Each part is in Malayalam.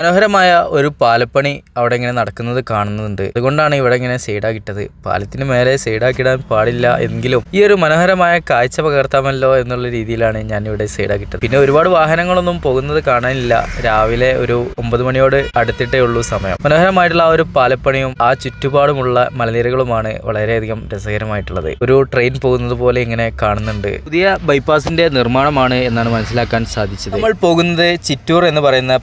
മനോഹരമായ ഒരു പാലപ്പണി അവിടെ ഇങ്ങനെ നടക്കുന്നത് കാണുന്നുണ്ട്. അതുകൊണ്ടാണ് ഇവിടെ ഇങ്ങനെ സൈഡാക്കിട്ടത് പാലത്തിന് മേലെ സൈഡാക്കിടാൻ പാടില്ല എങ്കിലും ഈ ഒരു മനോഹരമായ കാഴ്ച പകർത്താമല്ലോ എന്നുള്ള രീതിയിലാണ് ഞാൻ ഇവിടെ സൈഡാക്കിട്ടത് പിന്നെ ഒരുപാട് വാഹനങ്ങളൊന്നും പോകുന്നത് കാണാനില്ല. രാവിലെ ഒരു ഒമ്പത് മണിയോട് അടുത്തിട്ടേ ഉള്ളൂ സമയം. മനോഹരമായിട്ടുള്ള ആ ഒരു പാലപ്പണിയും ആ ചുറ്റുപാടുമുള്ള മലനിരകളുമാണ് വളരെയധികം രസകരമായിട്ടുള്ളത്. ഒരു ട്രെയിൻ പോകുന്നത് പോലെ ഇങ്ങനെ കാണുന്നുണ്ട്. പുതിയ ബൈപ്പാസിന്റെ നിർമ്മാണമാണ് എന്നാണ് മനസ്സിലാക്കാൻ സാധിച്ചത്. നമ്മൾ പോകുന്നത് ചിറ്റൂർ എന്ന് പറയുന്ന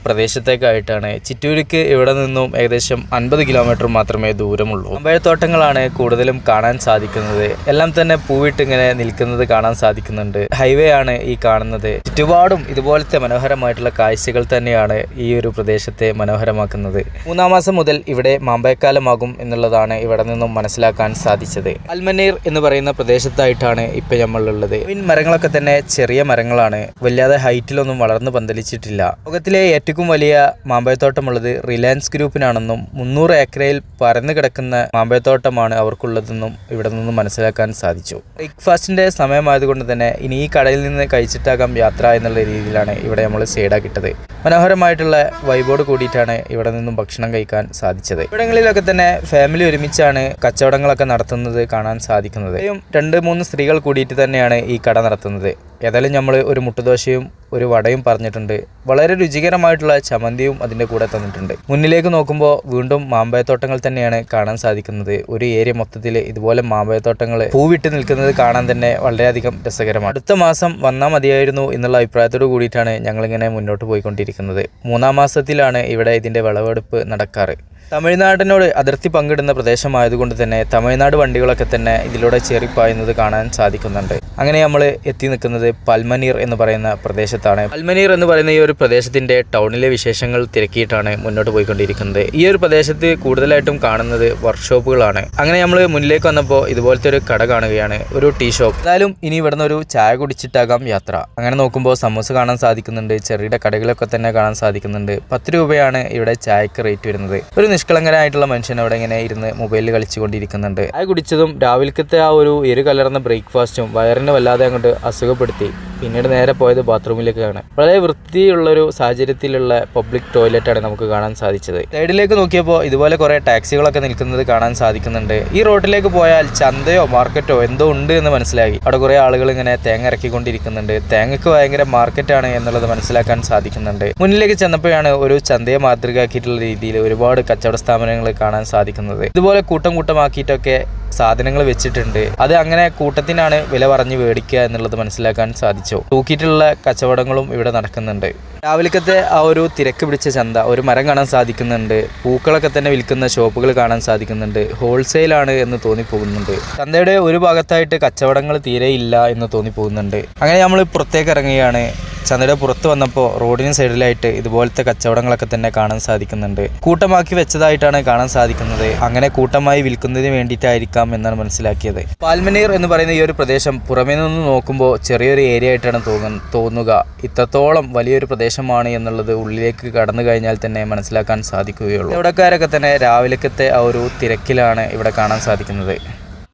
പ്രദേശത്തേക്കായിട്ടാണ് ചിറ്റൂരിക്ക് ഇവിടെ നിന്നും ഏകദേശം അൻപത് കിലോമീറ്റർ മാത്രമേ ദൂരമുള്ളൂ. അമ്പഴത്തോട്ടങ്ങളാണ് കൂടുതലും കാണാൻ സാധിക്കുന്നത്. എല്ലാം തന്നെ പൂവിട്ടിങ്ങനെ നിൽക്കുന്നത് കാണാൻ സാധിക്കുന്നുണ്ട്. ഹൈവേ ആണ് ഈ കാണുന്നത്. ചുറ്റുപാടും ഇതുപോലത്തെ മനോഹരമായിട്ടുള്ള കാഴ്ചകൾ തന്നെയാണ് ഈ ഒരു പ്രദേശത്തെ മനോഹരമാക്കുന്നത്. മൂന്നാം മാസം മുതൽ ഇവിടെ മാമ്പയക്കാലമാകും എന്നുള്ളതാണ് ഇവിടെ നിന്നും മനസ്സിലാക്കാൻ സാധിച്ചത്. അൽമനീർ എന്ന് പറയുന്ന പ്രദേശത്തായിട്ടാണ് ഇപ്പൊ നമ്മളുള്ളത്. മരങ്ങളൊക്കെ തന്നെ ചെറിയ മരങ്ങളാണ്. വല്ലാതെ ഹൈറ്റിലൊന്നും വളർന്നു പന്തലിച്ചിട്ടില്ല. ലോകത്തിലെ ഏറ്റവും വലിയ മാമ്പഴത്തോട്ടമുള്ളത് റിലയൻസ് ഗ്രൂപ്പിനാണെന്നും മുന്നൂറ് ഏക്കറയിൽ പരന്നു കിടക്കുന്ന മാമ്പഴത്തോട്ടമാണ് അവർക്കുള്ളതെന്നും ഇവിടെ നിന്നും മനസ്സിലാക്കാൻ സാധിച്ചു. ബ്രേക്ക്ഫാസ്റ്റിന്റെ സമയമായതുകൊണ്ട് തന്നെ ഇനി ഈ കടയിൽ നിന്ന് കഴിച്ചിട്ടാകാം യാത്ര എന്നുള്ള രീതിയിലാണ് ഇവിടെ നമ്മൾ സൈഡാക്കിട്ടത് മനോഹരമായിട്ടുള്ള വൈബോട് കൂടിയിട്ടാണ് ഇവിടെ നിന്നും ഭക്ഷണം കഴിക്കാൻ സാധിച്ചത്. ഇവിടങ്ങളിലൊക്കെ തന്നെ ഫാമിലി ഒരുമിച്ചാണ് കച്ചവടങ്ങളൊക്കെ നടത്തുന്നത് കാണാൻ സാധിക്കുന്നത്. രണ്ട് മൂന്ന് സ്ത്രീകൾ കൂടിയിട്ട് തന്നെയാണ് ഈ കട നടത്തുന്നത്. ഏതായാലും നമ്മൾ ഒരു മുട്ടുദോശയും ഒരു വടയും പറഞ്ഞിട്ടുണ്ട്. വളരെ രുചികരമായിട്ടുള്ള ചമന്തിയും അതിന്റെ കൂടെ തന്നിട്ടുണ്ട്. മുന്നിലേക്ക് നോക്കുമ്പോൾ വീണ്ടും മാമ്പഴത്തോട്ടങ്ങൾ തന്നെയാണ് കാണാൻ സാധിക്കുന്നത്. ഒരു ഏരിയ മൊത്തത്തിൽ ഇതുപോലെ മാമ്പഴത്തോട്ടങ്ങൾ പൂവിട്ട് നിൽക്കുന്നത് കാണാൻ തന്നെ വളരെയധികം രസകരമാണ്. അടുത്ത മാസം വന്നാൽ മതിയായിരുന്നു എന്നുള്ള അഭിപ്രായത്തോട് കൂടിയിട്ടാണ് ഞങ്ങളിങ്ങനെ മുന്നോട്ട് പോയിക്കൊണ്ടിരിക്കുന്നത്. മൂന്നാം മാസത്തിലാണ് ഇവിടെ ഇതിന്റെ വിളവെടുപ്പ് നടക്കാറ്. തമിഴ്നാടിനോട് അതിർത്തി പങ്കിടുന്ന പ്രദേശമായതുകൊണ്ട് തന്നെ തമിഴ്നാട് വണ്ടികളൊക്കെ തന്നെ ഇതിലൂടെ ചേറിപ്പായുന്നത് കാണാൻ സാധിക്കുന്നുണ്ട്. അങ്ങനെ നമ്മൾ എത്തി നിൽക്കുന്നത് പൽമനീർ എന്ന് പറയുന്ന പ്രദേശത്താണ്. പൽമനീർ എന്ന് പറയുന്ന ഈ ഒരു പ്രദേശത്തിന്റെ ടൗണിലെ വിശേഷങ്ങൾ തിരക്കിയിട്ടാണ് മുന്നോട്ട് പോയിക്കൊണ്ടിരിക്കുന്നത്. ഈ ഒരു പ്രദേശത്ത് കൂടുതലായിട്ടും കാണുന്നത് വർക്ക്ഷോപ്പുകളാണ്. അങ്ങനെ നമ്മൾ മുന്നിലേക്ക് വന്നപ്പോൾ ഇതുപോലത്തെ ഒരു കട കാണുകയാണ് ഒരു ടീ ഷോപ്പ്. എന്തായാലും ഇനി ഇവിടുന്ന് ഒരു ചായ കുടിച്ചിട്ടാകാം യാത്ര. അങ്ങനെ നോക്കുമ്പോൾ സമൂസ കാണാൻ സാധിക്കുന്നുണ്ട് ചെറിയ കടകളൊക്കെ തന്നെ കാണാൻ സാധിക്കുന്നുണ്ട്. പത്ത് രൂപയാണ് ഇവിടെ ചായക്ക് റേറ്റ് വരുന്നത്. ഒരു നിഷ്കളങ്കനായിട്ടുള്ള മനുഷ്യൻ അവിടെ ഇങ്ങനെ ഇരുന്ന് മൊബൈലിൽ കളിച്ചുകൊണ്ടിരിക്കുന്നുണ്ട്. അത് കുടിച്ചതും രാവിലത്തെ ആ ഒരു എരു കലർന്ന ബ്രേക്ക്ഫാസ്റ്റും വയറിന് വല്ലാതെ അങ്ങോട്ട് അസുഖപ്പെടുത്തി. പിന്നീട് നേരെ പോയത് ബാത്റൂമിലേക്കാണ്. വളരെ വൃത്തിയുള്ള ഒരു സാഹചര്യത്തിലുള്ള പബ്ലിക് ടോയ്ലറ്റാണ് നമുക്ക് കാണാൻ സാധിച്ചത്. സൈഡിലേക്ക് നോക്കിയപ്പോൾ ഇതുപോലെ കുറേ ടാക്സികളൊക്കെ നിൽക്കുന്നത് കാണാൻ സാധിക്കുന്നുണ്ട്. ഈ റോഡിലേക്ക് പോയാൽ ചന്തയോ മാർക്കറ്റോ എന്തോ ഉണ്ട് എന്ന് മനസ്സിലാക്കി അവിടെ കുറേ ആളുകൾ ഇങ്ങനെ തേങ്ങ ഇറക്കിക്കൊണ്ടിരിക്കുന്നുണ്ട്. തേങ്ങയ്ക്ക് ഭയങ്കര മാർക്കറ്റാണ് എന്നുള്ളത് മനസ്സിലാക്കാൻ സാധിക്കുന്നുണ്ട്. മുന്നിലേക്ക് ചെന്നപ്പോഴാണ് ഒരു ചന്തയെ മാതൃകയാക്കിയിട്ടുള്ള രീതിയിൽ ഒരുപാട് കച്ചവട സ്ഥാപനങ്ങൾ കാണാൻ സാധിക്കുന്നത്. ഇതുപോലെ കൂട്ടം കൂട്ടമാക്കിയിട്ടൊക്കെ സാധനങ്ങൾ വെച്ചിട്ടുണ്ട്. അത് അങ്ങനെ കൂട്ടത്തിനാണ് വില പറഞ്ഞ് മേടിക്കുക എന്നുള്ളത് മനസ്സിലാക്കാൻ സാധിച്ചു. തൂക്കിയിട്ടുള്ള കച്ചവടങ്ങളും ഇവിടെ നടക്കുന്നുണ്ട്. രാവിലത്തെ ആ ഒരു തിരക്ക് പിടിച്ച ചന്ത ഒരു മരം കാണാൻ സാധിക്കുന്നുണ്ട്. പൂക്കളൊക്കെ തന്നെ വിൽക്കുന്ന ഷോപ്പുകൾ കാണാൻ സാധിക്കുന്നുണ്ട്. ഹോൾസെയിലാണ് എന്ന് തോന്നിപ്പോകുന്നുണ്ട്. ചന്തയുടെ ഒരു ഭാഗത്തായിട്ട് കച്ചവടങ്ങൾ തീരെ ഇല്ല എന്ന് തോന്നിപ്പോകുന്നുണ്ട്. അങ്ങനെ നമ്മൾ പുറത്തേക്ക് ഇറങ്ങുകയാണ്. ചന്തയുടെ പുറത്ത് വന്നപ്പോൾ റോഡിന് സൈഡിലായിട്ട് ഇതുപോലത്തെ കച്ചവടങ്ങളൊക്കെ തന്നെ കാണാൻ സാധിക്കുന്നുണ്ട്. കൂട്ടമാക്കി വെച്ചതായിട്ടാണ് കാണാൻ സാധിക്കുന്നത്. അങ്ങനെ കൂട്ടമായി വിൽക്കുന്നതിന് വേണ്ടിയിട്ടായിരിക്കാം എന്നാണ് മനസ്സിലാക്കിയത്. പാൽമനീർ എന്ന് പറയുന്ന ഈ ഒരു പ്രദേശം പുറമേ നിന്ന് നോക്കുമ്പോൾ ചെറിയൊരു ഏരിയ ആയിട്ടാണ് തോന്നു തോന്നുക. ഇത്രത്തോളം വലിയൊരു പ്രദേശമാണ് എന്നുള്ളത് ഉള്ളിലേക്ക് കടന്നു കഴിഞ്ഞാൽ തന്നെ മനസ്സിലാക്കാൻ സാധിക്കുകയുള്ളൂ. ഇവിടക്കാരൊക്കെ തന്നെ രാവിലത്തെ ആ ഒരു തിരക്കിലാണ് ഇവിടെ കാണാൻ സാധിക്കുന്നത്.